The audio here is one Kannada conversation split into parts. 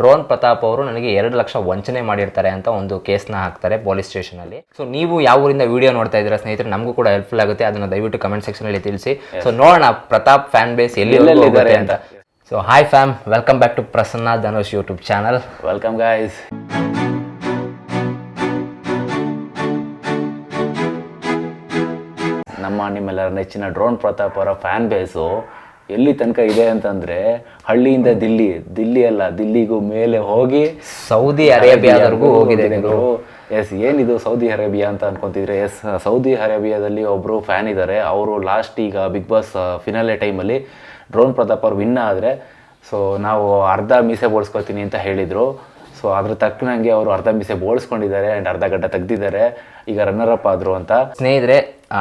ಡ್ರೋನ್ ಪ್ರತಾಪ್ ಅವರು ನನಗೆ ಎರಡು ಲಕ್ಷ ವಂಚನೆ ಮಾಡಿರ್ತಾರೆ ಅಂತ ಒಂದು ಕೇಸ್ನ ಹಾಕ್ತಾರೆ ಪೊಲೀಸ್ ಸ್ಟೇಷನಲ್ಲಿ. ಸೊ ನೀವು ಯಾವ ಊರಿಂದ ವಿಡಿಯೋ ನೋಡ್ತಾ ಇದ್ದೀರಾ ಸ್ನೇಹಿತರೆ ನಮಗೂ ಕೂಡ ಹೆಲ್ಪ್ಫುಲ್ ಆಗುತ್ತೆ. ಅದನ್ನ ದಯವಿಟ್ಟು ಕಮೆಂಟ್ ಸೆಕ್ಷನ್ ಅಲ್ಲಿ ತಿಳಿಸಿ. ಸೊ ನೋಡೋಣ ಪ್ರತಾಪ್ ಫ್ಯಾನ್ ಬೇಸ್ ಎಲ್ಲಿ ಅಂತ. So hi fam welcome back to Prasanna Dhanush YouTube channel welcome guys ನಮ್ಮ ನಿಮ್ಮೆಲ್ಲರ ನೆಚ್ಚಿನ ಡ್ರೋನ್ ಪ್ರತಾಪ್ ಅವರ ಫ್ಯಾನ್ ಬೇಸು ಎಲ್ಲಿ ತನಕ ಇದೆ ಅಂತಂದ್ರೆ ಹಳ್ಳಿಯಿಂದ ದಿಲ್ಲಿ ದಿಲ್ಲಿ ಅಲ್ಲ ದಿಲ್ಲಿಗೂ ಮೇಲೆ ಹೋಗಿ ಸೌದಿ ಅರೇಬಿಯಾದವರೆಗೂ ಹೋಗಿದೆ. ಎಸ್ ಏನಿದು ಸೌದಿ ಅರೇಬಿಯಾ ಅಂತ ಅನ್ಕೊಂತಿದ್ರೆ? ಎಸ್ ಸೌದಿ ಅರೇಬಿಯಾದಲ್ಲಿ ಒಬ್ರು ಫ್ಯಾನ್ ಇದ್ದಾರೆ ಅವರು ಲಾಸ್ಟ್ ಈಗ ಬಿಗ್ ಬಾಸ್ ಫಿನಾಲೆ ಟೈಮಲ್ಲಿ ಡ್ರೋನ್ ಪ್ರತಾಪ್ ಅವ್ರು ವಿನ್ ಆದರೆ ಸೊ ನಾವು ಅರ್ಧ ಮೀಸೆ ಬೋಡ್ಸ್ಕೊತೀನಿ ಅಂತ ಹೇಳಿದರು. ಸೊ ಅದ್ರ ತಕ್ಕನಂಗೆ ಅವರು ಅರ್ಧ ಮಿಸೆ ಬೋಳಿಸ್ಕೊಂಡಿದ್ದಾರೆ ಆ್ಯಂಡ್ ಅರ್ಧ ಗಡ್ಡ ತೆಗ್ದಿದ್ದಾರೆ. ಈಗ ರನ್ನರ್ ಅಪ್ ಆದರು ಅಂತ. ಸ್ನೇಹಿತರೆ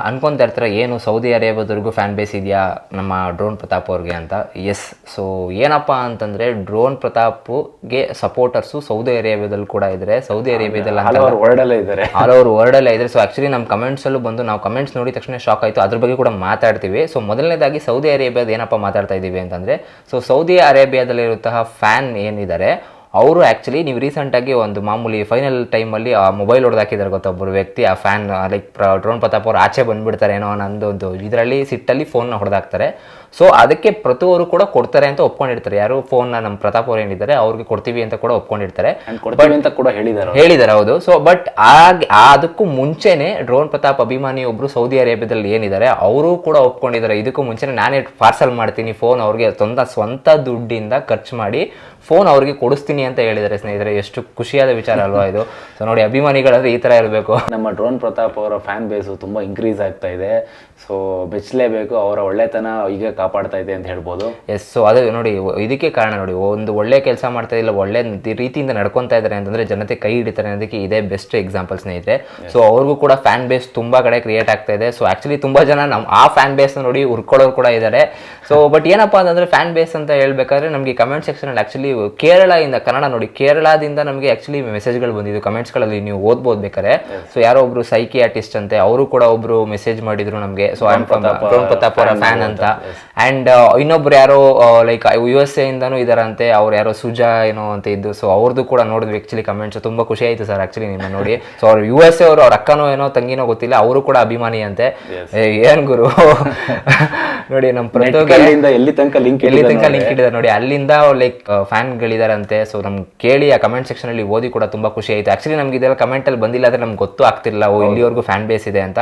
ಅನ್ಕೊಂತಾ ಇರ್ತಾರೆ ಏನು ಸೌದಿ ಅರೇಬಿಯಾದವರೆಗೂ ಫ್ಯಾನ್ ಬೇಸ್ ಇದೆಯಾ ನಮ್ಮ ಡ್ರೋನ್ ಪ್ರತಾಪ್ ಅವ್ರಿಗೆ ಅಂತ. ಎಸ್ ಸೊ ಏನಪ್ಪ ಅಂತಂದ್ರೆ ಡ್ರೋನ್ ಪ್ರತಾಪ್ಗೆ ಸಪೋರ್ಟರ್ಸು ಸೌದಿ ಅರೇಬಿಯಾದಲ್ಲಿ ಕೂಡ ಇದ್ದಾರೆ ಸೌದಿ ಅರೇಬಿಯಾದಲ್ಲಿ ಅಂತ ಹಲವಾರು ವರ್ಡಲ್ಲೇ ಇದ್ದಾರೆ. ಆಲ್ ಓವರ್ ಇದ್ರೆ ಸೊ ಆಕ್ಚುಲಿ ನಮ್ಮ ಕಮೆಂಟ್ಸ್ ಅಲ್ಲೂ ಬಂದು ನಾವು ಕಮೆಂಟ್ಸ್ ನೋಡಿದ ತಕ್ಷಣ ಶಾಕ್ ಆಯಿತು. ಅದ್ರ ಬಗ್ಗೆ ಕೂಡ ಮಾತಾಡ್ತೀವಿ. ಸೊ ಮೊದಲನೇದಾಗಿ ಸೌದಿ ಅರೇಬಿಯಾದ ಏನಪ್ಪ ಮಾತಾಡ್ತಾ ಇದ್ದೀವಿ ಅಂತಂದ್ರೆ ಸೊ ಸೌದಿ ಅರೇಬಿಯಾದಲ್ಲಿರುವಂತಹ ಫ್ಯಾನ್ ಏನಿದ್ದಾರೆ ಅವರು ಆ್ಯಕ್ಚುಲಿ ನೀವು ರೀಸೆಂಟಾಗಿ ಒಂದು ಮಾಮೂಲಿ ಫೈನಲ್ ಟೈಮಲ್ಲಿ ಆ ಮೊಬೈಲ್ ಹೊಡೆದಾಕಿದ್ದಾರೆ ಗೊತ್ತೊಬ್ಬರು ವ್ಯಕ್ತಿ, ಆ ಫ್ಯಾನ್ ಲೈಕ್ ಡ್ರೋನ್ ಪ್ರತಾಪ್ ಅವರು ಆಚೆ ಬಂದುಬಿಡ್ತಾರೆ ಏನೋ ಅನ್ನೋ ಒಂದು ಇದರಲ್ಲಿ ಸಿಟ್ಟಲ್ಲಿ ಫೋನ್ನ ಹೊಡೆದಾಕ್ತಾರೆ ಸೊ ಅದಕ್ಕೆ ಪ್ರತಿಯೊರು ಕೂಡ ಕೊಡ್ತಾರೆ ಅಂತ ಒಪ್ಕೊಂಡಿರ್ತಾರೆ. ಯಾರು ಫೋನ್ನ ನಮ್ಮ ಪ್ರತಾಪ್ ಅವ್ರು ಏನಿದ್ದಾರೆ ಅವ್ರಿಗೆ ಕೊಡ್ತೀವಿ ಅಂತ ಕೂಡ ಒಪ್ಕೊಂಡಿರ್ತಾರೆ. ಅಂತ ಕೂಡ ಹೇಳಿದ್ದಾರೆ. ಹೇಳಿದ್ದಾರೆ ಹೌದು. ಸೊ ಬಟ್ ಅದಕ್ಕೂ ಮುಂಚೆನೆ ಡ್ರೋನ್ ಪ್ರತಾಪ್ ಅಭಿಮಾನಿ ಒಬ್ರು ಸೌದಿ ಅರೇಬಿಯಾದಲ್ಲಿ ಏನಿದ್ದಾರೆ ಅವರು ಕೂಡ ಒಪ್ಕೊಂಡಿದ್ದಾರೆ. ಇದಕ್ಕೂ ಮುಂಚೆನೆ ನಾನೇ ಪಾರ್ಸಲ್ ಮಾಡ್ತೀನಿ ಫೋನ್ ಅವ್ರಿಗೆ ಸ್ವಂತ ಸ್ವಂತ ದುಡ್ಡಿಂದ ಖರ್ಚು ಮಾಡಿ ಫೋನ್ ಅವ್ರಿಗೆ ಕೊಡಿಸ್ತೀನಿ ಅಂತ ಹೇಳಿದ್ದಾರೆ ಸ್ನೇಹಿತರೆ. ಎಷ್ಟು ಖುಷಿಯಾದ ವಿಚಾರ ಅಲ್ವಾ ಇದು. ಸೊ ನೋಡಿ ಅಭಿಮಾನಿಗಳಂದ್ರೆ ಈ ತರ ಇರಬೇಕು ನಮ್ಮ ಡ್ರೋನ್ ಪ್ರತಾಪ್ ಅವರ ಫ್ಯಾನ್ ಬೇಸು ತುಂಬಾ ಇನ್ಕ್ರೀಸ್ ಆಗ್ತಾ ಇದೆ. ಸೊ ಬೆಚ್ಚಲೇಬೇಕು ಅವರ ಒಳ್ಳೆತನ ಈಗ ಕಾಪಾಡ್ತಾ ಇದೆ ಅಂತ ಹೇಳ್ಬೋದು. ಎಸ್ ಸೊ ಅದು ನೋಡಿ ಇದಕ್ಕೆ ಕಾರಣ ನೋಡಿ ಒಂದು ಒಳ್ಳೆ ಕೆಲಸ ಮಾಡ್ತಾ ಇಲ್ಲ ಒಳ್ಳೆ ರೀತಿಯಿಂದ ನಡ್ಕೊತಾ ಇದ್ದಾರೆ ಅಂತಂದ್ರೆ ಜನತೆ ಕೈ ಹಿಡಿತಾರೆ ಅನ್ನೋದಕ್ಕೆ ಇದೇ ಬೆಸ್ಟ್ ಎಕ್ಸಾಂಪಲ್ ಸ್ನೇಹಿತರೆ. ಸೊ ಅವ್ರಿಗೂ ಕೂಡ ಫ್ಯಾನ್ ಬೇಸ್ ತುಂಬಾ ಕಡೆ ಕ್ರಿಯೇಟ್ ಆಗ್ತಾ ಇದೆ. ಸೊ ಆಕ್ಚುಲಿ ತುಂಬಾ ಜನ ನಮ್ಮ ಆ ಫ್ಯಾನ್ ಬೇಸ್ ನೋಡಿ ಹುರ್ಕೊಳ್ಳೋರು ಕೂಡ ಇದ್ದಾರೆ. ಸೊ ಬಟ್ ಏನಪ್ಪಾ ಅಂತಂದ್ರೆ ಫ್ಯಾನ್ ಬೇಸ್ ಅಂತ ಹೇಳ್ಬೇಕಾದ್ರೆ ನಮಗೆ ಕಮೆಂಟ್ ಸೆಕ್ಷನ್ ಅಲ್ಲಿ ಆಕ್ಚುಲಿ ಕೇರಳದಿಂದ ಕನ್ನಡ ನೋಡಿ ಕೇರಳದಿಂದ ನಮಗೆ ಆಕ್ಚುಲಿ ಮೆಸೇಜ್ಗಳು ಬಂದಿದ್ದು. ಕಮೆಂಟ್ಸ್ಗಳಲ್ಲಿ ನೀವು ಓದ್ಬೋದು ಬೇಕಾದ್ರೆ. ಸೊ ಯಾರೋ ಒಬ್ರು ಸೈಕಿ ಆರ್ಟಿಸ್ಟ್ ಅಂತೆ ಅವರು ಕೂಡ ಒಬ್ರು ಮೆಸೇಜ್ ಮಾಡಿದ್ರು ನಮಗೆ. ಸೊ ಐ ಆಮ್ ಪ್ರತಾಪ್ ಅವರ ಫ್ಯಾನ್ ಅಂತ. ಅಂಡ್ ಇನ್ನೊಬ್ರು ಯಾರೋ ಲೈಕ್ ಯು ಎಸ್ ಇಂದಾನು ಇದ್ದಾರಂತೆ ಅವ್ರು ಯಾರೋ ಸುಜಾ ಏನೋ ಅಂತ ಇದ್ದು ಸೊ ಅವ್ರದ್ದು ಕೂಡ ನೋಡಿದ್ವಿ ಆ್ಯಕ್ಚುಲಿ ಕಮೆಂಟ್ಸ್ ತುಂಬ ಖುಷಿ ಆಯ್ತು ಸರ್ ಆ್ಯಕ್ಚುಲಿ ನಿಮ್ಮ ನೋಡಿ. ಸೊ ಅವ್ರು ಯು ಎಸ್ ಅವರು ಅವ್ರ ಅಕ್ಕನೋ ಏನೋ ತಂಗಿನೋ ಗೊತ್ತಿಲ್ಲ ಅವರು ಕೂಡ ಅಭಿಮಾನಿ ಅಂತೆ ಏನ್ ಗುರು? ನೋಡಿ ನಮ್ಮ ಪ್ರತಿಯೊಬ್ಬ ಎಲ್ಲಿ ತನಕ ಲಿಂಕ್ ಎಲ್ಲಿ ತನಕ ಲಿಂಕ್ ಇಟ್ಟಿದ್ದಾರೆ ನೋಡಿ ಅಲ್ಲಿಂದ ಲೈಕ್ ಫ್ಯಾನ್ಗಳಿದಾರಂತೆ ಸೊ ನಮ್ಗೆ ಕೇಳಿ ಆ ಕಮೆಂಟ್ ಸೆಕ್ಷನ್ ಅಲ್ಲಿ ಓದಿ ಕೂಡ ತುಂಬಾ ಖುಷಿ ಆಯ್ತು. ಆ್ಯಕ್ಚುಲಿ ನಮ್ಗೆ ಇದೆಲ್ಲ ಕಮೆಂಟಲ್ಲಿ ಬಂದಿಲ್ಲ ಅಂದ್ರೆ ನಮ್ಗೆ ಗೊತ್ತು ಆಗ್ತಿಲ್ಲ ಓ ಇಲ್ಲಿವರೆಗೂ ಫ್ಯಾನ್ ಬೇಸ್ ಇದೆ ಅಂತ.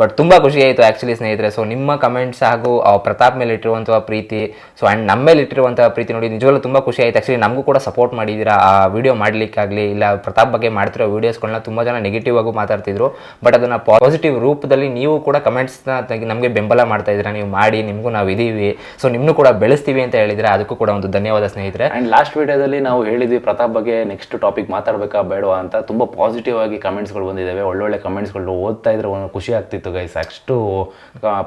ಬಟ್ ತುಂಬ ಖುಷಿ ಆ್ಯಕ್ಚುಲಿ ಸ್ನೇಹಿತರೆ. ಸೊ ನಿಮ್ಮ ಕಮೆಂಟ್ಸ್ ಹಾಗೂ ಪ್ರತಾಪ್ ಮೇಲೆ ಇಟ್ಟಿರುವಂಥ ಪ್ರೀತಿ ಸೊ ಆ್ಯಂಡ್ ನಮ್ಮ ಮೇಲೆ ಇಟ್ಟಿರುವಂಥ ಪ್ರೀತಿ ನೋಡಿ ನಿಜವಾಗ್ಲೂ ತುಂಬ ಖುಷಿ ಆಯಿತು ಆ್ಯಕ್ಚುಲಿ ನಮಗೂ ಕೂಡ ಸಪೋರ್ಟ್ ಮಾಡಿದ್ದೀರಾ? ಆ ವಿಡಿಯೋ ಮಾಡಲಿಕ್ಕಾಗಲಿ, ಇಲ್ಲ ಪ್ರತಾಪ್ ಬಗ್ಗೆ ಮಾಡ್ತಿರೋ ವೀಡಿಯೋಸ್ಗಳನ್ನ ತುಂಬ ಜನ ನೆಗೆಟಿವ್ ಆಗೂ ಮಾತಾಡ್ತಿದ್ರು. ಬಟ್ ಅದನ್ನು ಪಾಸಿಟಿವ್ ರೂಪದಲ್ಲಿ ನೀವು ಕೂಡ ಕಮೆಂಟ್ಸ್ನ ನಮಗೆ ಬೆಂಬಲ ಮಾಡ್ತಾ ಇದ್ದೀರಾ? ನೀವು ಮಾಡಿ, ನಿಮಗೂ ನಾವು ಇದೀವಿ. ಸೊ ನಿಮ್ಮನ್ನು ಕೂಡ ಬೆಳೆಸ್ತೀವಿ ಅಂತ ಹೇಳಿದರೆ ಅದಕ್ಕೂ ಕೂಡ ಒಂದು ಧನ್ಯವಾದ ಸ್ನೇಹಿತರೆ. ಆ್ಯಂಡ್ ಲಾಸ್ಟ್ ವೀಡಿಯೋದಲ್ಲಿ ನಾವು ಹೇಳಿದ್ವಿ ಪ್ರತಾಪ್ ಬಗ್ಗೆ ನೆಕ್ಸ್ಟ್ ಟಾಪಿಕ್ ಮಾತಾಡಬೇಕಾ ಬೇಡವಾ ಅಂತ. ತುಂಬ ಪಾಸಿಟಿವ್ ಆಗಿ ಕಮೆಂಟ್ಸ್ಗಳು ಬಂದಿದ್ದಾವೆ. ಒಳ್ಳೊಳ್ಳೆ ಕಮೆಂಟ್ಸ್ಗಳು ಓದ್ತಾ ಇದ್ರೆ ಒಂದು ಖುಷಿ ಆಗ್ತಿತ್ತು. ಗೈಸ್ ಅಷ್ಟು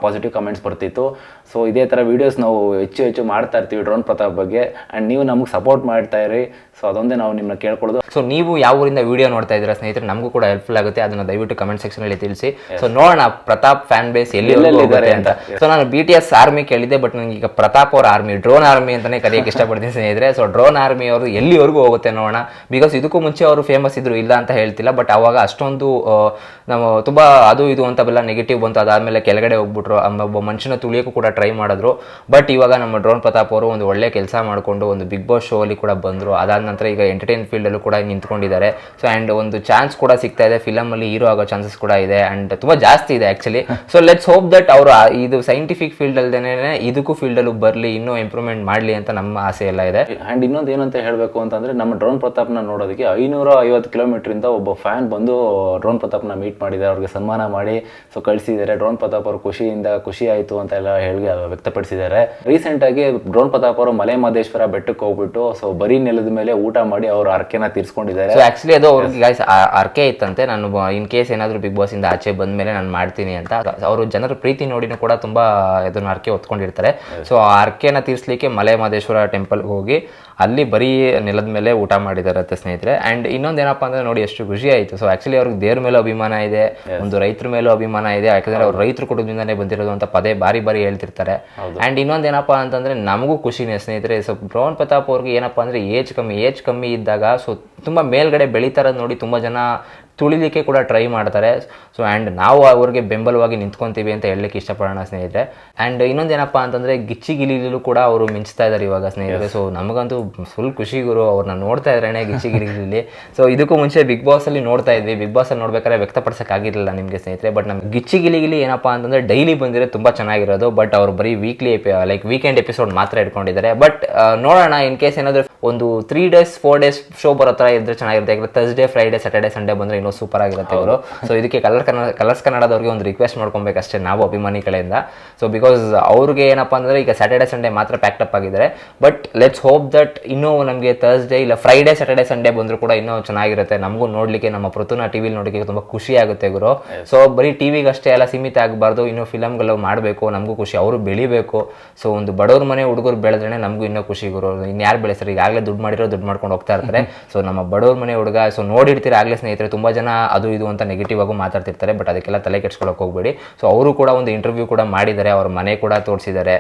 ಪಾಸಿಟಿವ್ ಕಮೆಂಟ್ಸ್ ಬರ್ತಿತ್ತು. ಸೊ ಇದೇ ಥರ ವಿಡಿಯೋಸ್ ನಾವು ಹೆಚ್ಚು ಹೆಚ್ಚು ಮಾಡ್ತಾ ಇರ್ತೀವಿ ಡ್ರೋನ್ ಪ್ರತಾಪ್ ಬಗ್ಗೆ. ಆ್ಯಂಡ್ ನೀವು ನಮಗೆ ಸಪೋರ್ಟ್ ಮಾಡ್ತಾ ಇರಿ. ಸೊ ಅದೊಂದೇ ನಾವು ನಿಮ್ಮನ್ನ ಕೇಳ್ಕೊಳ್ಳೋದು. ಸೊ ನೀವು ಯಾವ ಊರಿಂದ ವಿಡಿಯೋ ನೋಡ್ತಾ ಇದ್ದೀರಾ ಸ್ನೇಹಿತರೆ ನಮಗೂ ಕೂಡ ಹೆಲ್ಪ್ಫುಲ್ ಆಗುತ್ತೆ. ಅದನ್ನ ದಯವಿಟ್ಟು ಕಮೆಂಟ್ ಸೆಕ್ಷನ್ ಅಲ್ಲಿ ತಿಳಿಸಿ. ಸೊ ನೋಡೋಣ ಪ್ರತಾಪ್ ಫ್ಯಾನ್ ಬೇಸ್ ಎಲ್ಲಿ ಹೋಗುತ್ತೆ ಅಂತ. ಸೊ ನಾನು ಬಿ ಟಿ ಎಸ್ ಆರ್ಮಿ ಕೇಳಿದ್ದೆ ಬಟ್ ನನಗೆ ಈಗ ಪ್ರತಾಪ್ ಅವರ ಆರ್ಮಿ ಡ್ರೋನ್ ಆರ್ಮಿ ಅಂತಾನೆ ಕರೆಯಕ್ಕೆ ಇಷ್ಟಪಡ್ತೀನಿ ಸ್ನೇಹಿತರೆ. ಸೊ ಡ್ರೋನ್ ಆರ್ಮಿ ಅವರು ಎಲ್ಲಿವರೆಗೂ ಹೋಗುತ್ತೆ ನೋಡೋಣ. ಬಿಕಾಸ್ ಇದಕ್ಕೂ ಮುಂಚೆ ಅವರು ಫೇಮಸ್ ಇದ್ರು ಇಲ್ಲ ಅಂತ ಹೇಳ್ತಿಲ್ಲ ಬಟ್ ಅವಾಗ ಅಷ್ಟೊಂದು ನಾವು ತುಂಬಾ ಅದು ಇದು ಅಂತೆಲ್ಲ ನೆಗೆಟಿವ್ ಬಂತು. ಅದಾದ್ಮೇಲೆ ಕೆಳಗಡೆ ಹೋಗ್ಬಿಟ್ರು. ಒಬ್ಬ ಮನುಷ್ಯನ ತುಳಿಯೋಕ್ಕೂ ಕೂಡ ಟ್ರೈ ಮಾಡಿದ್ರು. ಬಟ್ ಇವಾಗ ನಮ್ಮ ಡ್ರೋನ್ ಪ್ರತಾಪ್ ಅವರು ಒಂದು ಒಳ್ಳೆ ಕೆಲಸ ಮಾಡಿಕೊಂಡು ಒಂದು ಬಿಗ್ ಬಾಸ್ ಶೋ ಅಲ್ಲಿ ಕೂಡ ಬಂದರು. ಅದಾದ ನಂತರ ಈಗ ಎಂಟರ್ಟೈನ್ ಫೀಲ್ಡಲ್ಲೂ ಕೂಡ ನಿಂತ್ಕೊಂಡಿದ್ದಾರೆ. ಸೊ ಆ್ಯಂಡ್ ಒಂದು ಚಾನ್ಸ್ ಕೂಡ ಸಿಗ್ತಾ ಇದೆ. ಫಿಲಮಲ್ಲಿ ಹೀರೋ ಆಗೋ ಚಾನ್ಸಸ್ ಕೂಡ ಇದೆ. ಆ್ಯಂಡ್ ತುಂಬಾ ಜಾಸ್ತಿ ಇದೆ actually so let's hope that ಅವರು ಇದು ಸೈಂಟಿಫಿಕ್ ಫೀಲ್ಡ್ ಅಲ್ಲದೇ ಇದಕ್ಕೂ ಫೀಲ್ಡಲ್ಲೂ ಬರಲಿ, ಇನ್ನೂ ಇಂಪ್ರೂವ್ಮೆಂಟ್ ಮಾಡಲಿ ಅಂತ ನಮ್ಮ ಆಸೆ ಎಲ್ಲ ಇದೆ. ಆ್ಯಂಡ್ ಇನ್ನೊಂದು ಏನಂತ ಹೇಳಬೇಕು ಅಂತಂದ್ರೆ, ನಮ್ಮ ಡ್ರೋನ್ ಪ್ರತಾಪ್ನ ನೋಡೋದಕ್ಕೆ ಐನೂರ ಐವತ್ತು ಕಿಲೋಮೀಟ್ರಿಂದ ಒಬ್ಬ ಫ್ಯಾನ್ ಬಂದು ಡ್ರೋನ್ ಪ್ರತಾಪ್ನ ಮೀಟ್ ಮಾಡಿದ್ದಾರೆ. ಅವ್ರಿಗೆ ಸನ್ಮಾನ ಮಾಡಿ ಸೊ ಕಳಿಸಿದ್ದಾರೆ. ಡ್ರೋನ್ ಪ್ರತಾಪ್ ಅವರು ಖುಷಿಯಿಂದ ಖುಷಿ ಆಯಿತು ಅಂತ ಎಲ್ಲ ಹೇಳಿ ವ್ಯಕ್ತಪಡಿಸಿದ್ದಾರೆ. ರೀಸೆಂಟಾಗಿ ಡ್ರೋನ್ ಪ್ರತಾಪ್ ಅವರು ಮಲೆ ಮಹದೇಶ್ವರ ಬೆಟ್ಟಕ್ಕೆ ಹೋಗ್ಬಿಟ್ಟು ಸೊ ಬರೀ ನೆಲದ ಮೇಲೆ ಊಟ ಮಾಡಿ ಅವ್ರ ಅರ್ಕೆನ ತೀರ್ಸ್ಕೊಂಡಿದ್ದಾರೆ. ಸೊ ಆಕ್ಚುಲಿ ಅದು ಅವ್ರಿಗೆ ಗಾಯ್ಸ್ ಅರ್ಕೆ ಇತ್ತಂತೆ. ನಾನು ಇನ್ ಕೇಸ್ ಏನಾದರೂ ಬಿಗ್ ಬಾಸ್ ಇಂದ ಆಚೆ ಬಂದ ಮೇಲೆ ನಾನು ಮಾಡ್ತೀನಿ ಅಂತ. ಅವರು ಜನರ ಪ್ರೀತಿ ನೋಡಿನೂ ಕೂಡ ತುಂಬಾ ಇದನ್ನ ಅರ್ಕೆ ಹೊತ್ಕೊಂಡಿರ್ತಾರೆ. ಸೊ ಆ ಅರ್ಕೆನ ತೀರ್ಸ್ಲಿಕ್ಕೆ ಮಲೆ ಮಹದೇಶ್ವರ ಟೆಂಪಲ್ಗೆ ಹೋಗಿ ಅಲ್ಲಿ ಬರೀ ನೆಲದ ಮೇಲೆ ಊಟ ಮಾಡಿದಾರತ್ತೆ ಸ್ನೇಹಿತರೆ. ಆ್ಯಂಡ್ ಇನ್ನೊಂದು ಏನಪ್ಪ ಅಂದರೆ ನೋಡಿ ಎಷ್ಟು ಖುಷಿ ಆಯಿತು. ಸೊ ಆ್ಯಕ್ಚುಲಿ ಅವ್ರಿಗೆ ದೇವ್ರ ಮೇಲೆ ಅಭಿಮಾನ ಇದೆ. ಒಂದು ರೈತರ ಮೇಲೂ ಅಭಿಮಾನ ಇದೆ. ಯಾಕಂದರೆ ಅವ್ರು ರೈತರು ಕುಟುಂಬದಿಂದಲೇ ಬಂದಿರೋದು ಅಂತ ಪದೇ ಬಾರಿ ಬಾರಿ ಹೇಳ್ತಿರ್ತಾರೆ. ಆ್ಯಂಡ್ ಇನ್ನೊಂದು ಏನಪ್ಪ ಅಂತಂದರೆ ನಮಗೂ ಖುಷಿನೇ ಸ್ನೇಹಿತರೆ. ಸೊ ಡ್ರೋನ್ ಪ್ರತಾಪ್ ಅವ್ರಿಗೆ ಏನಪ್ಪ ಅಂದರೆ ಏಜ್ ಕಮ್ಮಿ ಏಜ್ ಕಮ್ಮಿ ಇದ್ದಾಗ ಸೊ ತುಂಬ ಮೇಲ್ಗಡೆ ಬೆಳೀತಾರದು ನೋಡಿ ತುಂಬ ಜನ ತುಳಿಲಿಕ್ಕೆ ಕೂಡ ಟ್ರೈ ಮಾಡ್ತಾರೆ. ಸೊ ಆ್ಯಂಡ್ ನಾವು ಅವ್ರಿಗೆ ಬೆಂಬಲವಾಗಿ ನಿಂತ್ಕೊತೀವಿ ಅಂತ ಹೇಳಲಿಕ್ಕೆ ಇಷ್ಟಪಡೋಣ ಸ್ನೇಹಿತರೆ. ಆ್ಯಂಡ್ ಇನ್ನೊಂದು ಏನಪ್ಪ ಅಂತಂದರೆ ಗಿಚ್ಚಿ ಗಿಲಿಲಿಲೂ ಕೂಡ ಅವರು ಮಿಂಚ್ತಾ ಇದ್ದಾರೆ ಇವಾಗ ಸ್ನೇಹಿತರೆ. ಸೊ ನಮಗಂತೂ ಫುಲ್ ಖುಷಿ ಗುರು ಅವ್ರನ್ನ ನೋಡ್ತಾ ಇದ್ರೇನೆ ಗಿಚ್ಚಿಗಿಲಿಲಿ ಸೊ ಇದಕ್ಕೂ ಮುಂಚೆ ಬಿಗ್ ಬಾಸಲ್ಲಿ ನೋಡ್ತಾ ಇದ್ವಿ. ಬಿಗ್ ಬಾಸಲ್ಲಿ ನೋಡ್ಬೇಕಾದ್ರೆ ವ್ಯಕ್ತಪಡಿಸೋಕ್ಕಾಗಿರಲಿಲ್ಲ ನಿಮಗೆ ಸ್ನೇಹಿತರೆ. ಬಟ್ ನಮ್ಮ ಗಿಚ್ಚಿ ಗಿಲಿಗಿಲಿ ಏನಪ್ಪ ಅಂತಂದರೆ ಡೈಲಿ ಬಂದಿರೋ ತುಂಬ ಚೆನ್ನಾಗಿರೋದು. ಬಟ್ ಅವ್ರು ಬರೀ ವೀಕ್ಲಿ ಲೈಕ್ ವೀಕೆಂಡ್ ಎಪಿಸೋಡ್ ಮಾತ್ರ ಇಟ್ಕೊಂಡಿದ್ದಾರೆ. ಬಟ್ ನೋಡೋಣ ಇನ್ ಕೇಸ್ ಏನಾದರೂ ಒಂದು three days four days show ಬರೋ ಥರ ಇದ್ರೆ ಚೆನ್ನಾಗಿರುತ್ತೆ. ಯಾಕಂದರೆ ಥರ್ಸ್ಡೇ ಫ್ರೈಡೇ ಸ್ಯಾಟರ್ಡೇ ಸಂಡೇ ಬಂದರೆ ಇನ್ನೂ ಸೂಪರ್ ಆಗಿರುತ್ತೆ ಅವರು ಸೊ ಇದಕ್ಕೆ ಕಲರ್ ಕನ್ನಡ ಕಲರ್ಸ್ ಕನ್ನಡದವ್ರಿಗೆ ಒಂದು ರಿಕ್ವೆಸ್ಟ್ ಮಾಡ್ಕೊಬೇಕಷ್ಟೇ ನಾವು ಅಭಿಮಾನಿ ಕಡೆಯಿಂದ. ಸೊ ಬಿಕಾಸ್ ಅವ್ರಿಗೆ ಏನಪ್ಪ ಅಂದರೆ ಈಗ ಸ್ಯಾಟರ್ಡೆ ಸಂಡೇ ಮಾತ್ರ ಪ್ಯಾಕ್ಟಪ್ ಆಗಿದ್ದಾರೆ. ಬಟ್ ಲೆಟ್ಸ್ ಹೋಪ್ ದಟ್ ಇನ್ನೂ ನಮಗೆ ಥರ್ಸ್ಡೇ ಇಲ್ಲ ಫ್ರೈಡೇ ಸ್ಯಾಟರ್ಡೆ ಸಂಡೇ ಬಂದರೂ ಕೂಡ ಇನ್ನೂ ಚೆನ್ನಾಗಿರುತ್ತೆ. ನಮಗೂ ನೋಡಲಿಕ್ಕೆ ನಮ್ಮ ಪೃಥುನ ಟಿ ವಿಲಿ ನೋಡಲಿಕ್ಕೆ ತುಂಬ ಖುಷಿ ಆಗುತ್ತೆ ಗುರು. ಸೊ ಬರೀ ಟಿ ವಿಗೆ ಅಷ್ಟೇ ಎಲ್ಲ ಸೀಮಿತ ಆಗಬಾರ್ದು. ಇನ್ನೂ ಫಿಲಮ್ಗಳು ಮಾಡಬೇಕು ನಮಗೂ ಖುಷಿ ಅವರು ಬೆಳಿಬೇಕು. ಸೊ ಒಂದು ಬಡವ್ರ ಮನೆ ಹುಡುಗರು ಬೆಳೆದ್ರೆ ನಮಗೂ ಇನ್ನೂ ಖುಷಿ ಗುರು. ಇನ್ನು ಯಾರು ಬೆಳೆಸ್ತಾರೆ ಈಗಾಗಲೇ ದುಡ್ಡು ಮಾಡಿರೋ ದುಡ್ಡು ಮಾಡ್ಕೊಂಡು ಹೋಗ್ತಾ ಇರ್ತಾರೆ. ಸೊ ನಮ್ಮ ಬಡವ್ರ ಮನೆ ಹುಡುಗ ಸೊ ನೋಡಿರ್ತೀರ ಆಗಲೇ ಸ್ನೇಹಿತರೆ ತುಂಬ ಜನ ಅದು ಇದು ಅಂತ ನೆಗೆಟಿವ್ ಆಗು ಮಾತಾಡ್ತಿರ್ತಾರೆ ಬಟ್ ಅದಕ್ಕೆಲ್ಲ ತಲೆ ಕೆಡ್ಸ್ಕೊಳಕ್ಕೆ ಹೋಗಬೇಡಿ. ಸೊ ಅವರು ಕೂಡ ಒಂದು ಇಂಟರ್ವ್ಯೂ ಕೂಡ ಮಾಡಿದ್ದಾರೆ ಅವ್ರ ಮನೆ ಕೂಡ ತೋರಿಸಿದ್ದಾರೆ.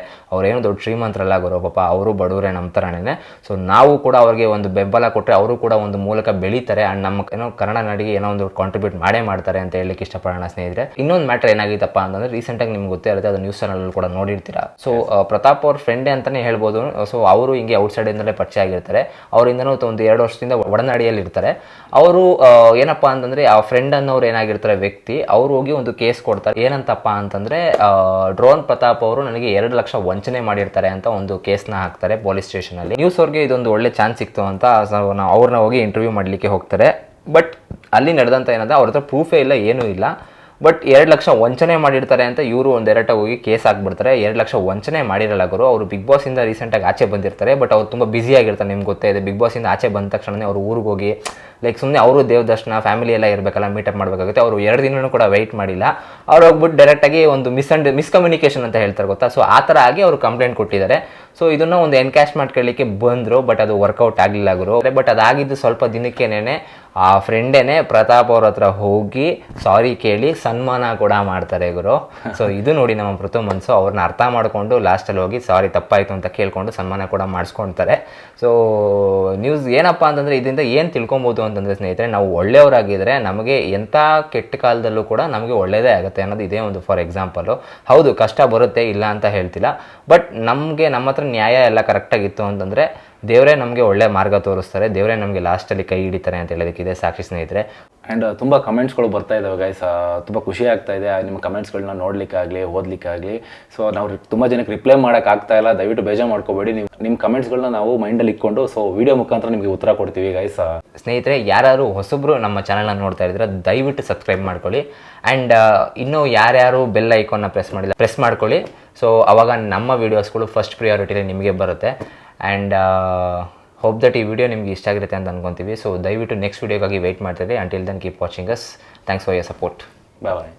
ಏನೋ ದೊಡ್ಡ ಶ್ರೀಮಂತರಲ್ಲ ಗುರು ಪಾಪ ಅವರು ಬಡವರೇ ನಮ್ಮ ಥರನೇ ಸೊ ನಾವು ಕೂಡ ಅವ್ರಿಗೆ ಒಂದು ಬೆಂಬಲ ಕೊಟ್ಟರೆ ಅವರು ಕೂಡ ಒಂದು ಮೂಲಕ ಬೆಳೀತಾರೆ ಆ್ಯಂಡ್ ನಮ್ಮ ಏನೋ ಕನ್ನಡ ನಾಡಿಗೆ ಏನೋ ಒಂದು ಕಾಂಟ್ರಿಬ್ಯೂಟ್ ಮಾಡೇ ಮಾಡ್ತಾರೆ ಅಂತ ಹೇಳಲಿಕ್ಕೆ ಇಷ್ಟಪಡೋಣ ಸ್ನೇಹಿತರೆ. ಇನ್ನೊಂದು ಮ್ಯಾಟ್ರ್ ಏನಾಗಿತ್ತಪ್ಪ ಅಂತಂದ್ರೆ ರೀಸೆಂಟಾಗಿ ನಿಮ್ಗೆ ಗೊತ್ತೇ ಇರುತ್ತೆ ಅದು ನ್ಯೂಸ್ ಚಾನಲ್ ಕೂಡ ನೋಡಿರ್ತೀರ. ಸೊ ಪ್ರತಾಪ್ ಅವ್ರ ಫ್ರೆಂಡೇ ಅಂತಲೇ ಹೇಳ್ಬೋದು. ಸೊ ಅವರು ಹಿಂಗೆ ಔಟ್ಸೈಡಿಂದಲೇ ಪರಿಚಯ ಆಗಿರ್ತಾರೆ. ಅವರಿಂದನೂ ಒಂದು ಎರಡು ವರ್ಷದಿಂದ ಒಡನಾಡಿಯಲ್ಲಿ ಇರ್ತಾರೆ ಅವರು ಏನಪ್ಪ ಅಂತಂದ್ರೆ ಆ ಫ್ರೆಂಡ್ ಅನ್ನೋರು ಏನಾಗಿರ್ತಾರೆ, ವ್ಯಕ್ತಿ, ಅವ್ರು ಹೋಗಿ ಒಂದು ಕೇಸ್ ಕೊಡ್ತಾರೆ. ಏನಂತಪ್ಪ ಅಂತಂದ್ರೆ ಡ್ರೋನ್ ಪ್ರತಾಪ್ ಅವರು ನನಗೆ ಎರಡು ಲಕ್ಷ ವಂಚನೆ ಮಾಡಿರ್ತಾರೆ ಅಂತ ಒಂದು ಕೇಸ್ನ ಹಾಕ್ತಾರೆ ಪೊಲೀಸ್ ಸ್ಟೇಷನಲ್ಲಿ ನ್ಯೂಸ್ ಅವ್ರಿಗೆ ಇದೊಂದು ಒಳ್ಳೆ ಚಾನ್ಸ್ ಸಿಕ್ತು ಅಂತ ಅವ್ರನ್ನ ಹೋಗಿ ಇಂಟರ್ವ್ಯೂ ಮಾಡಲಿಕ್ಕೆ ಹೋಗ್ತಾರೆ. ಬಟ್ ಅಲ್ಲಿ ನಡೆದಂಥ ಏನಂದ್ರೆ ಅವ್ರ ಹತ್ರ ಪ್ರೂಫೇ ಇಲ್ಲ, ಏನೂ ಇಲ್ಲ. ಬಟ್ ಎರಡು ಲಕ್ಷ ವಂಚನೆ ಮಾಡಿರ್ತಾರೆ ಅಂತ ಇವರು ಒಂದು ಎರಡ ಹೋಗಿ ಕೇಸ್ ಹಾಕ್ಬಿಡ್ತಾರೆ. ಎರಡು ಲಕ್ಷ ವಂಚನೆ ಮಾಡಿರಲ್ಲ ಗುರು, ಅವರು ಬಿಗ್ ಬಾಸಿಂದ ರೀಸೆಂಟಾಗಿ ಆಚೆ ಬಂದಿರ್ತಾರೆ ಬಟ್ ಅವ್ರು ತುಂಬ ಆಗಿರ್ತಾರೆ, ನಿಮ್ಗೆ ಗೊತ್ತೇ ಇದೆ. ಬಿಗ್ ಬಾಸಿಂದ ಆಚೆ ಬಂದ ತಕ್ಷಣನೇ ಅವ್ರು ಊರಿಗೆ ಹೋಗಿ ಲೈಕ್ ಸುಮ್ಮನೆ ಅವರು ದೇವ ದರ್ಶನ ಫ್ಯಾಮಿಲಿ ಎಲ್ಲ ಇರಬೇಕಲ್ಲ ಮೀಟಪ್ ಮಾಡಬೇಕಾಗುತ್ತೆ. ಅವರು ಎರಡು ದಿನವೂ ಕೂಡ ವೆಯ್ಟ್ ಮಾಡಿಲ್ಲ. ಅವ್ರು ಹೋಗ್ಬಿಟ್ಟು ಡೈರೆಕ್ಟಾಗಿ ಒಂದು ಮಿಸ್ ಅಂಡ್ ಮಿಸ್ಕಮ್ಯುನಿಕೇಷನ್ ಅಂತ ಹೇಳ್ತಾರೆ ಗೊತ್ತಾ? ಸೊ ಆ ಥರ ಆಗಿ ಅವರು ಕಂಪ್ಲೇಂಟ್ ಕೊಟ್ಟಿದ್ದಾರೆ. ಸೊ ಇದನ್ನು ಒಂದು ಎನ್ಕ್ಯಾಶ್ ಮಾಡ್ಕೊಳ್ಳಿಕ್ಕೆ ಬಂದರು ಬಟ್ ಅದು ವರ್ಕೌಟ್ ಆಗಲಿಲ್ಲ ಗುರು. ಬಟ್ ಅದಾಗಿದ್ದು ಸ್ವಲ್ಪ ದಿನಕ್ಕೇನೆ ಆ ಫ್ರೆಂಡೇನೆ ಪ್ರತಾಪ್ ಅವ್ರ ಹತ್ರ ಹೋಗಿ ಸಾರಿ ಕೇಳಿ ಸನ್ಮಾನ ಕೂಡ ಮಾಡ್ತಾರೆ ಗುರು. ಸೊ ಇದು ನೋಡಿ ನಮ್ಮ ಪೃಥು ಮನ್ಸು. ಅವ್ರನ್ನ ಅರ್ಥ ಮಾಡಿಕೊಂಡು ಲಾಸ್ಟಲ್ಲಿ ಹೋಗಿ ಸಾರಿ ತಪ್ಪಾಯಿತು ಅಂತ ಕೇಳ್ಕೊಂಡು ಸನ್ಮಾನ ಕೂಡ ಮಾಡಿಸ್ಕೊಳ್ತಾರೆ ಸೊ ನ್ಯೂಸ್ ಏನಪ್ಪ ಅಂತಂದರೆ ಇದರಿಂದ ಏನು ತಿಳ್ಕೊಬೋದು ಅಂತಂದರೆ ಸ್ನೇಹಿತರೆ, ನಾವು ಒಳ್ಳೆಯವರಾಗಿದ್ದರೆ ನಮಗೆ ಎಂಥ ಕೆಟ್ಟ ಕಾಲದಲ್ಲೂ ಕೂಡ ನಮಗೆ ಒಳ್ಳೆಯದೇ ಆಗುತ್ತೆ ಅನ್ನೋದು ಇದೇ ಒಂದು ಫಾರ್ ಎಕ್ಸಾಂಪಲು ಹೌದು, ಕಷ್ಟ ಬರುತ್ತೆ ಇಲ್ಲ ಅಂತ ಹೇಳ್ತಿಲ್ಲ. ಬಟ್ ನಮಗೆ ನಮ್ಮ ಹತ್ರ ನ್ಯಾಯ ಎಲ್ಲ ಕರೆಕ್ಟಾಗಿತ್ತು ಅಂತಂದರೆ ದೇವರೇ ನಮಗೆ ಒಳ್ಳೆ ಮಾರ್ಗ ತೋರಿಸ್ತಾರೆ ದೇವರೇ ನಮಗೆ ಲಾಸ್ಟಲ್ಲಿ ಕೈ ಹಿಡಿತಾರೆ ಅಂತ ಹೇಳೋದಕ್ಕಿದೆ ಸಾಕ್ಷಿ ಸ್ನೇಹಿತರೆ. ಆ್ಯಂಡ್ ತುಂಬ ಕಮೆಂಟ್ಸ್ಗಳು ಬರ್ತಾ ಇದ್ದಾವೆ ಗೈಸ್ ತುಂಬ ಖುಷಿ ಆಗ್ತಾ ಇದೆ ನಿಮ್ಮ ಕಮೆಂಟ್ಸ್ಗಳನ್ನ ನೋಡಲಿಕ್ಕಾಗಲಿ ಓದಲಿಕ್ಕಾಗಲಿ. ಸೊ ನಾವು ತುಂಬ ಜನಕ್ಕೆ ರಿಪ್ಲೈ ಮಾಡೋಕ್ಕಾಗ್ತಾ ಇಲ್ಲ. ದಯವಿಟ್ಟು ಬೇಜಾರು ಮಾಡ್ಕೋಬೇಡಿ. ನೀವು ನಿಮ್ಮ ಕಮೆಂಟ್ಸ್ಗಳನ್ನ ನಾವು ಮೈಂಡಲ್ಲಿ ಇಟ್ಕೊಂಡು ಸೊ ವಿಡಿಯೋ ಮುಖಾಂತರ ನಿಮಗೆ ಉತ್ತರ ಕೊಡ್ತೀವಿ ಗೈಸ್ ಸ್ನೇಹಿತರೆ ಯಾರು ಹೊಸಬ್ರು ನಮ್ಮ ಚಾನಲ್ನ ನೋಡ್ತಾ ಇದ್ರೆ ದಯವಿಟ್ಟು ಸಬ್ಸ್ಕ್ರೈಬ್ ಮಾಡ್ಕೊಳ್ಳಿ. ಆ್ಯಂಡ್ ಇನ್ನೂ ಯಾರ್ಯಾರು ಬೆಲ್ ಐಕಾನ್ನ ಪ್ರೆಸ್ ಮಾಡಿಲ್ಲ ಪ್ರೆಸ್ ಮಾಡ್ಕೊಳ್ಳಿ. ಸೊ ಅವಾಗ ನಮ್ಮ ವೀಡಿಯೋಸ್ಗಳು ಫಸ್ಟ್ ಪ್ರಿಯಾರಿಟಿಲಿ ನಿಮಗೆ ಬರುತ್ತೆ. ಆ್ಯಂಡ್ ಹೋಪ್ ದಟ್ ಈ ವಿಡಿಯೋ ನಿಮಗೆ ಇಷ್ಟ ಆಗಿರುತ್ತೆ ಅಂತ ಅನ್ಕೊತೀವಿ. ಸೊ ದಯವಿಟ್ಟು ನೆಕ್ಸ್ಟ್ ವೀಡಿಯೋಗಾಗಿ ವೆಯ್ಟ್ ಮಾಡ್ತೀರಿ. Until then keep watching us thanks for your support bye bye